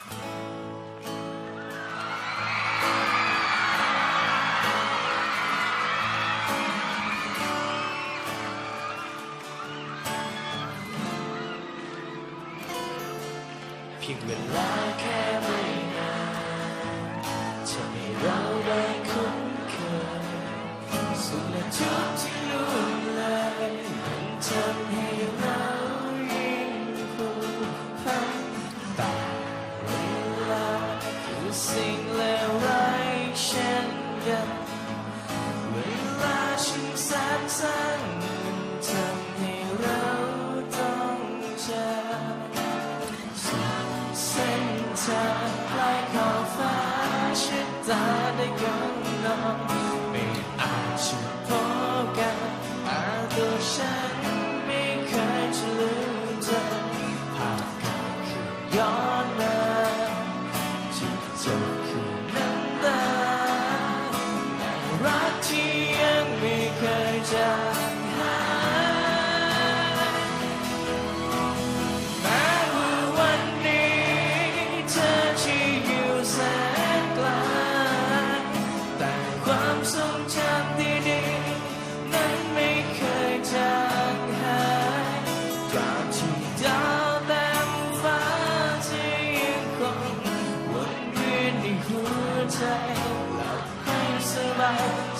เพียงเวลาแค่ไม่นานจะให้เราได้คุ้นเคยสุดและทุกที่ สิ่งเลวร้ายเช่นกันเวลาฉันแสนสั้นมันทำให้เราต้องจากเส้นทางใกล้ขอบฟ้าชิดตาได้กำนองไม่อาจจะพบ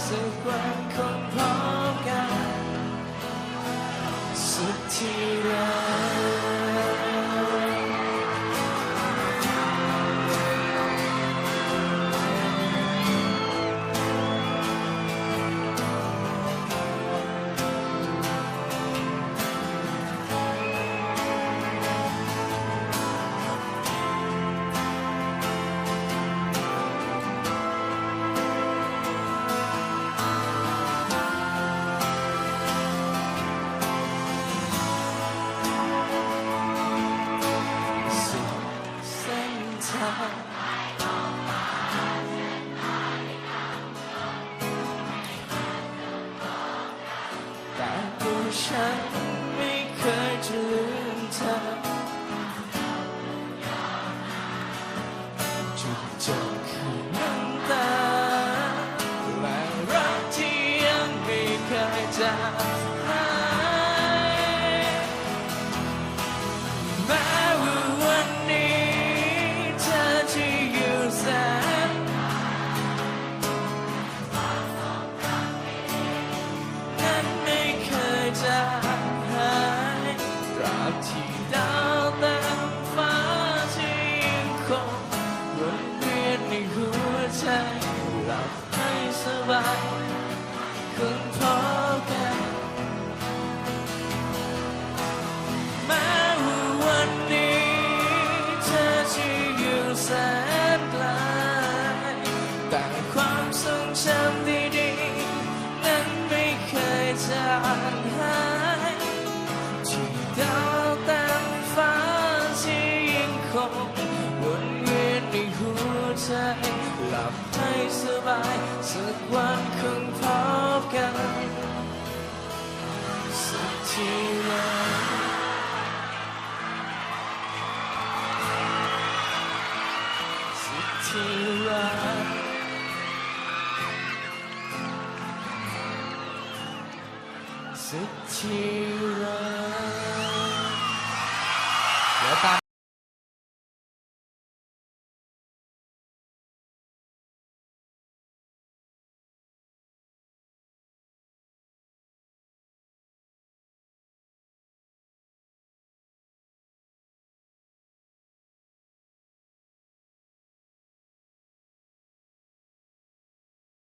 ส ฉันไม่เคยจะลืมเธอจุดจบคือน้ำตาและรักที่ยังไม่เคยจางางหายที่ดาวเต็มฟ้าที่ยังคงวนเวียนในหัวใจหลับให้สบายสักวันคงพบกันสักที secure.